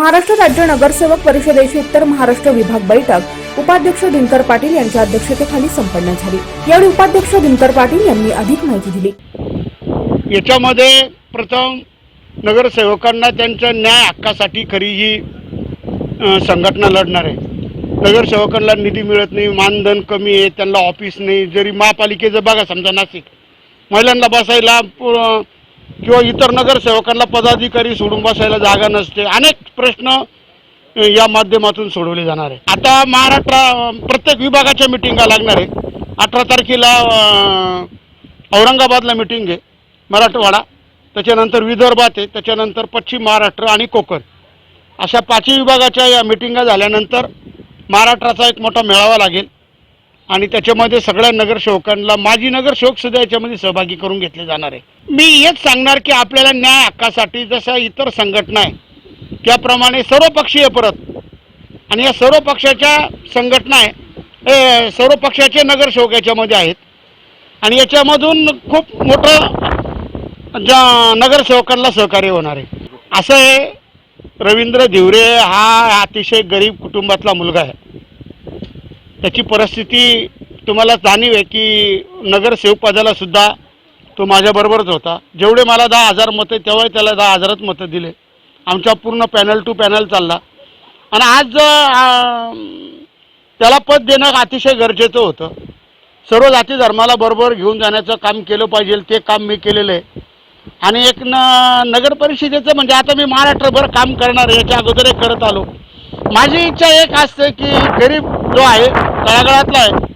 महाराष्ट्र राज्य नगरसेवक परिषदेची उत्तर महाराष्ट्र विभाग बैठक. उपाध्यक्ष दिनकर पाटील यांच्या अध्यक्षतेखाली संपन्न झाली. यावेळी उपाध्यक्ष दिनकर पाटील यांनी अधिक माहिती दिली. याच्यामध्ये प्रथम नगरसेवकांना त्यांच्या न्याय हक्कासाठी खरी ही संघटना लढणार आहे. नगरसेवकांना निधी मिळत नाही मानधन कमी आहे त्यांना ऑफिस नाही. जरी महापालिकेचं बघा समजा नाशिक. महिलांना बसायला किंवा इतर नगरसेवकांना पदाधिकारी सोडून बसायला जागा नसते. अनेक प्रश्न या माध्यमातून सोडवले जाणार आहे आता महाराष्ट्र प्रत्येक विभागाच्या मिटिंगा लागणार आहे अठरा तारखेला औरंगाबादला मिटिंग आहे मराठवाडा. त्याच्यानंतर विदर्भात आहे त्याच्यानंतर पश्चिम महाराष्ट्र आणि कोकण. अशा पाचही विभागाच्या या मिटिंगा झाल्यानंतर महाराष्ट्राचा एक मोठा मेळावा लागेल. आणि त्याच्यामध्ये सगळ्या नगरसेवकांना माजी नगरसेवक सुद्धा याच्यामध्ये सहभागी करून घेतले जाणार आहे. मी हेच सांगणार की आपल्याला न्याय हक्कासाठी जशा इतर संघटना आहे त्याप्रमाणे सर्वपक्षीय परत आणि या सर्व पक्षाच्या संघटना आहे सर्व पक्षाचे नगरसेवक याच्यामध्ये आहेत. आणि याच्यामधून खूप मोठं ज्या नगरसेवकांना सहकार्य होणार आहे. असं आहे रवींद्र धिवरे हा अतिशय गरीब कुटुंबातला मुलगा आहे. त्याची परिस्थिती तुम्हाला जाणीव आहे की नगरसेवकपदाला सुद्धा तो माझ्याबरोबरच होता. जेवढे मला दहा हजार मतं तेव्हा त्याला दहा हजारच मतं दिले. आमचा पूर्ण पॅनल टू पॅनल चालला. आणि आज त्याला पद देणं अतिशय गरजेचं होतं. सर्व जाती धर्माला बरोबर घेऊन जाण्याचं काम केलं पाहिजे ते काम मी केलेलं आहे. आणि एक न नगर परिषदेचं म्हणजे आता मी महाराष्ट्रभर काम करणार याच्या अगोदर एक करत आलो. माझी इच्छा एक असते की गरीब जो आहे तळागाळातला आहे.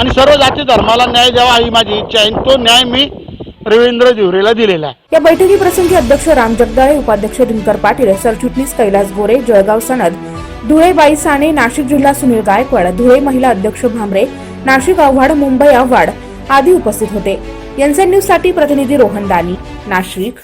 आणि सर्व जाती धर्माला न्याय द्यावा ही माझी इच्छा आहे. तो न्याय मी रवींद्र जिवरेला दिलेला आहे. या बैठकीप्रसंगी अध्यक्ष राम जगदाळे उपाध्यक्ष दिनकर पाटील सरचिटणीस कैलास गोरे जळगाव सनद धुळे बाई साने नाशिक जिल्हा सुनील गायकवाड धुळे महिला अध्यक्ष भामरे नाशिक आव्हाड मुंबई आव्हाड आदी उपस्थित होते. यांचे न्यूजसाठी प्रतिनिधी रोहन दानी नाशिक.